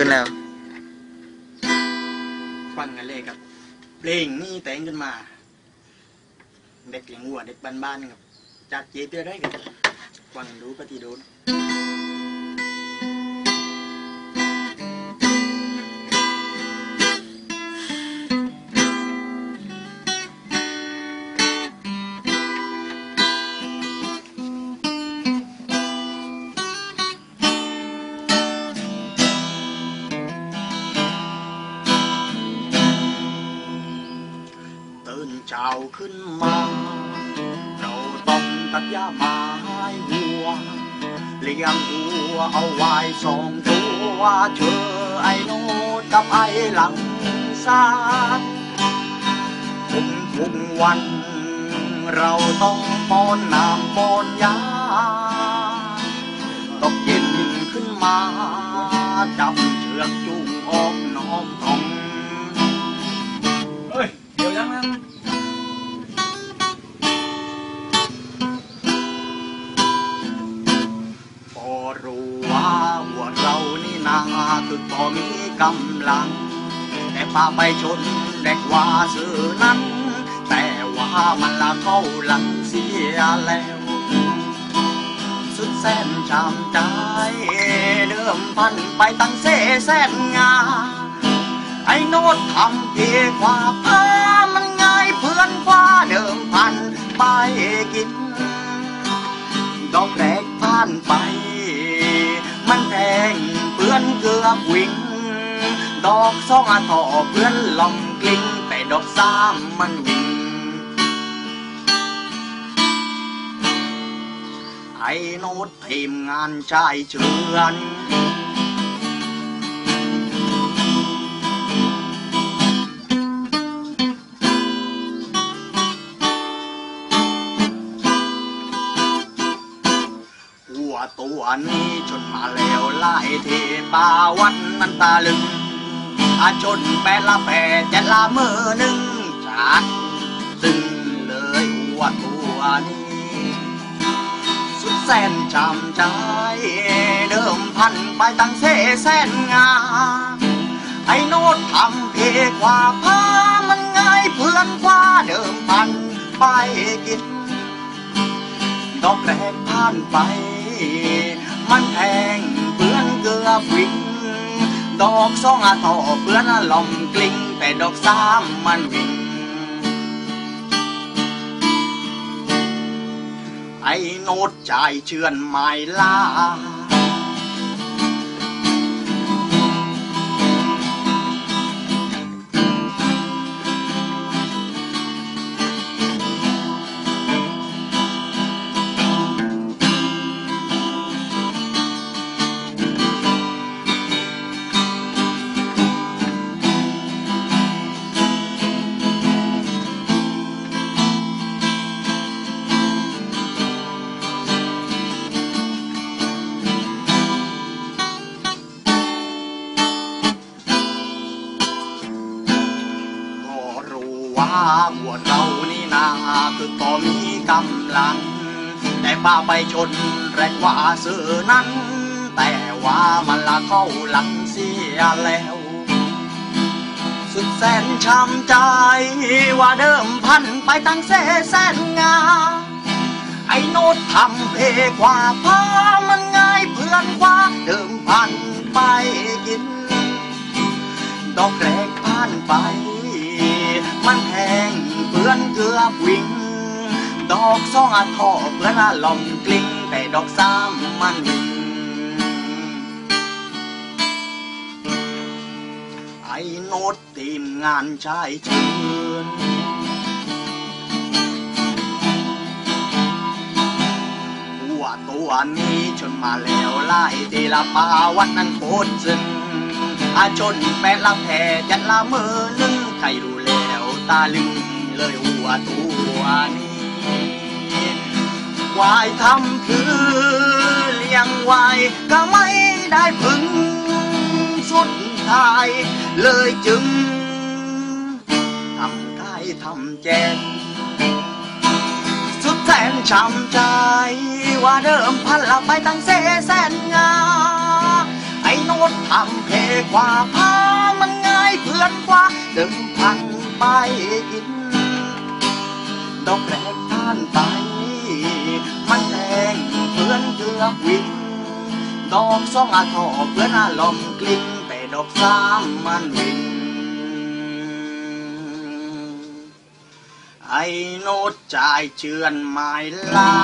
ขึ้นแล้ว ฟังกันเลยครับ เพลงนี่แต่งขึ้นมา เด็กเลี้ยงวัวเด็กบ้านๆครับจัดเจี๊ยบได้ครับฟังดูปฏิโดน ตื่นเช้าขึ้นมา เราต้องตัดหญ้าไม้วัว เลี้ยงวัวเอาไว้สองตัวเธอไอ้โนดกับไอ้หลังซานทุกทุกวัน เราต้องป้อนน้ำป้อนยา รู้ว่าหัวเรานี่นาคือพอมีกำลัง แต่ป่าไปชนเด็กว่าสื่อนั้น แต่ว่ามันละเข้าหลังเสียแล้ว สุดแสนชามใจเดิมพันไปตั้งเสแสนงา ไอ้โนดทำเพียกว่าพามันง่ายเพื่อนคว้าเดิมพันไปกินดอกแรกผ่านไป กือบวิ่งดอกสองอาทอเพื่อนลอมกลิ้งแต่ดอกสามมันวิ่งไอ้โนดทีมงานชายเชือน ตัวนี้ชนมาแล้วไล่เทปาวันมันตาลึงอาชนแปดละแปดเจ็ดละมือหนึ่งชัดตึงเลยหัวตัวนี้ สุดแสนจำใจ เดิมพันไปตั้งเสแสนงา ไอ้โนดทำเพกว่าพามันง่ายเพื่อนคว้าเดิมพันไปกินดอกแรกผ่านไป มันแพงเพื่อนเกือบวิ่งดอกสองอาทอเพื่อนลอมกลิ้งแต่ดอกสามมันวิ่งไอ้โนดใจายเชื่อนไม่ลา รู้ว่าหัวเรานี่นาคือก็มีกำลัง แต่ป้าไปชนแรกว่าซื้อนั้น แต่ว่ามันละเข้าหลังเสียแล้ว สุดแสนช้ำใจ ว่าเดิมพันไปตั้งแสแสนงา ไอ้โนดทำเพกว่าพามันง่ายเพื่อนกว่า อกสองอัดทอเพื่อนละลอมกลิ้งแต่ดอกสามมัน ไอ้โนดทีมงานชายเชิญหัวตัวนี้ชนมาแล้วไล่ทีละปาวันนั้นโคตรซึ้งอาชนแปดละแผ่จัดละมือหนึ่งใครรู้แล้วตาลึงเลยหัวตัวนี้ ควายทำคือเลี้ยงไว้ก็ไม่ได้พึงสุดท้าย เลยจึงทำไทยทำแจงสุดแสนช้ำใจ ว่าเดิมพันละไปตั้งเสแสนงา ไอ้โนดทำเพกว่าพามันง่ายเพื่อนกว่าดึงพันไปกินดอกแรกท่านไป อนเกือบวินดอกสองอาทอเพื่อนอารมณ์กลิ้งแต่ดอกสามมันวินไอ้โนดจ่ายเชือนไม้ลา